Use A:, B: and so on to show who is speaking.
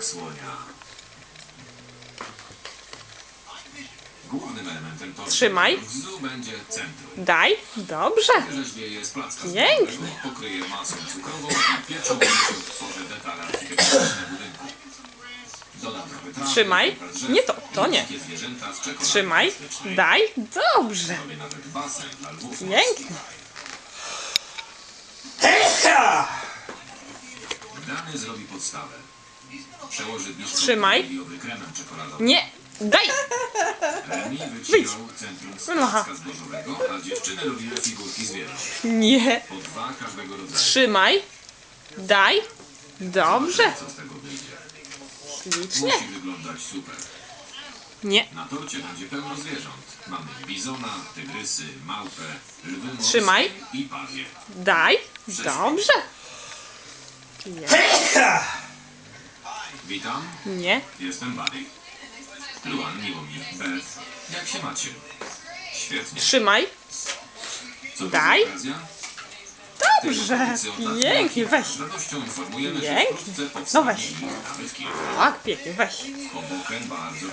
A: jak słonia. Głównym elementem tortu
B: Trzymaj.
A: w zoo będzie centrum.
B: Daj. Dobrze.
A: Rzeźbieje z placka
B: Pięknie.
A: pokryje masą cukrową i tworzy detale architektoniczne budynku. Trawy,
B: Trzymaj.
A: drzew
B: Nie to, to nie.
A: dzikie zwierzęta z czekolady
B: Trzymaj. Daj. Dobrze.
A: Zrobię nawet basen dla lwów
B: Pięknie.
A: Dany zrobi podstawę. Przełoży blisko
B: Trzymaj.
A: miliowy kremem czekoladowym.
B: Nie. Daj.
A: Remi wycinał centrum z
B: Aha.
A: placka zbożowego, a dziewczyny robiły figurki zwierząt.
B: Nie.
A: Po dwa każdego rodzaju.
B: Trzymaj. Daj. Dobrze.
A: Co z tego wyjdzie?
B: Ślicznie.
A: Musi wyglądać super.
B: Nie.
A: Na torcie będzie pełno zwierząt. Mamy bizona, tygrysy, małpę, lwy morskie
B: Trzymaj.
A: i pawie.
B: Daj. Dobrze.
A: Witam,
B: Nie.
A: jestem Buddy. Luan, miło mi. Beth, jak się macie? Świetnie.
B: Trzymaj.
A: Co to
B: Daj.
A: okazja?
B: Dobrze. Pięknie. Weź.
A: Z radością informujemy, że
B: Pięknie.
A: wkrótce
B: No weź.
A: powstanie nawet kilka.
B: Tak, pięknie. Weź.
A: Hoboken bardzo.